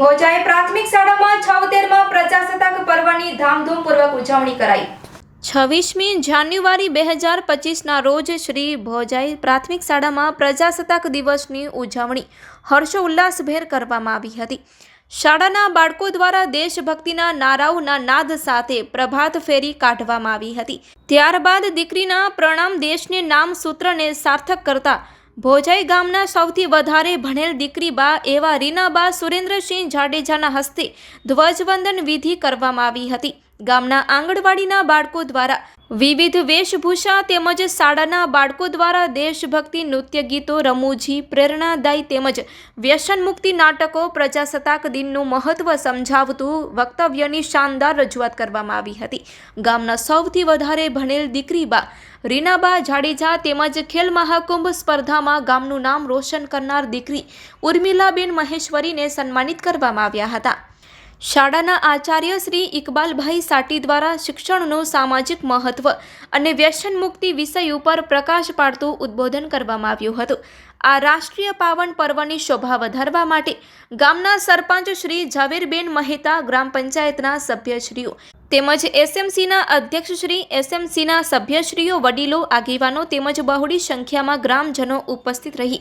મોજાએ પ્રાથમિક શાળામાં છાવતેરમાં પ્રજાસત્તાક પર્વની ધામધૂમપૂર્વક ઉજવણી કરાઈ. છવ્વીસમી જાન્યુઆરી બે હજાર પચીસના રોજ શ્રી ભોજાઈ પ્રાથમિક શાળામાં પ્રજાસત્તાક દિવસની ઉજવણી હર્ષોલ્લાસભેર કરવામાં આવી હતી. શાળાના બાળકો દ્વારા દેશભક્તિના નારાઓના નાદ સાથે પ્રભાત ફેરી કાઢવામાં આવી હતી. ત્યારબાદ દીકરીના પ્રણામ દેશને નામ સૂત્રને સાર્થક કરતા ભોજાઈ ગામના સૌથી વધારે ભણેલ દીકરી બા એવા રીનાબા સુરેન્દ્રસિંહ જાડેજાના હસ્તે ધ્વજવંદન વિધિ કરવામાં આવી હતી. ગામના આંગણવાડીના બાળકો દ્વારા વિવિધ વેશભૂષા તેમજ શાળાના બાળકો દ્વારા દેશભક્તિ નૃત્ય ગીતો, રમૂજી, પ્રેરણાદાયી તેમજ વ્યસન મુક્તિ નાટકો, પ્રજાસત્તાક દિનનું મહત્વ સમજાવતું વક્તવ્યની શાનદાર રજૂઆત કરવામાં આવી હતી. ગામના સૌથી વધારે ભણેલ દીકરી બા રીનાબા જાડેજા તેમજ ખેલ મહાકુંભ સ્પર્ધામાં ગામનું નામ રોશન કરનાર દીકરી ઉર્મિલાબેન મહેશ્વરીને સન્માનિત કરવામાં આવ્યા હતા. શાળાના આચાર્ય શ્રી ઇકબાલભાઈ સાટી દ્વારા શિક્ષણનું સામાજિક મહત્વ અને વ્યસન મુક્તિ વિષય ઉપર પ્રકાશ પાડતું ઉદ્બોધન કરવામાં આવ્યું હતું. આ રાષ્ટ્રીય પાવન પર્વની શોભા વધારવા માટે ગામના સરપંચ શ્રી ઝાવેરબેન મહેતા ગ્રામ પંચાયતના સભ્યશ્રીઓ તેમજ એસએમસીના અધ્યક્ષશ્રી એસએમસીના સભ્યશ્રીઓ, વડીલો, આગેવાનો તેમજ બહોળી સંખ્યામાં ગ્રામજનો ઉપસ્થિત રહી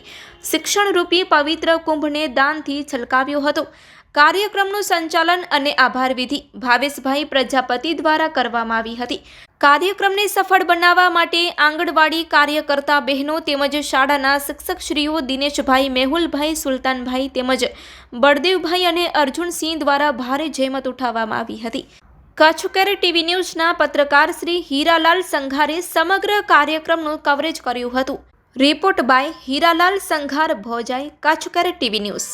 શિક્ષણરૂપી પવિત્ર કુંભને દાનથી છલકાવ્યો હતો. કાર્યક્રમનું સંચાલન અને આભાર વિધિ ભાવેશભાઈ પ્રજાપતિ દ્વારા કરવામાં આવી હતી. કાર્યક્રમને સફળ બનાવવા માટે આંગણવાડી કાર્યકર્તા બહેનો તેમજ શાળાના શિક્ષકશ્રીઓ દિનેશભાઈ, મેહુલભાઈ, સુલતાનભાઈ તેમજ બળદેવભાઈ અને અર્જુનસિંહ દ્વારા ભારે જહેમત ઉઠાવવામાં આવી હતી. કચ્છકર ટીવી ન્યૂઝના પત્રકાર શ્રી હીરાલાલ સંઘારે સમગ્ર કાર્યક્રમનું કવરેજ કર્યું હતું. Report by Hiralal Sanghar Bhojai Kutchkar TV news.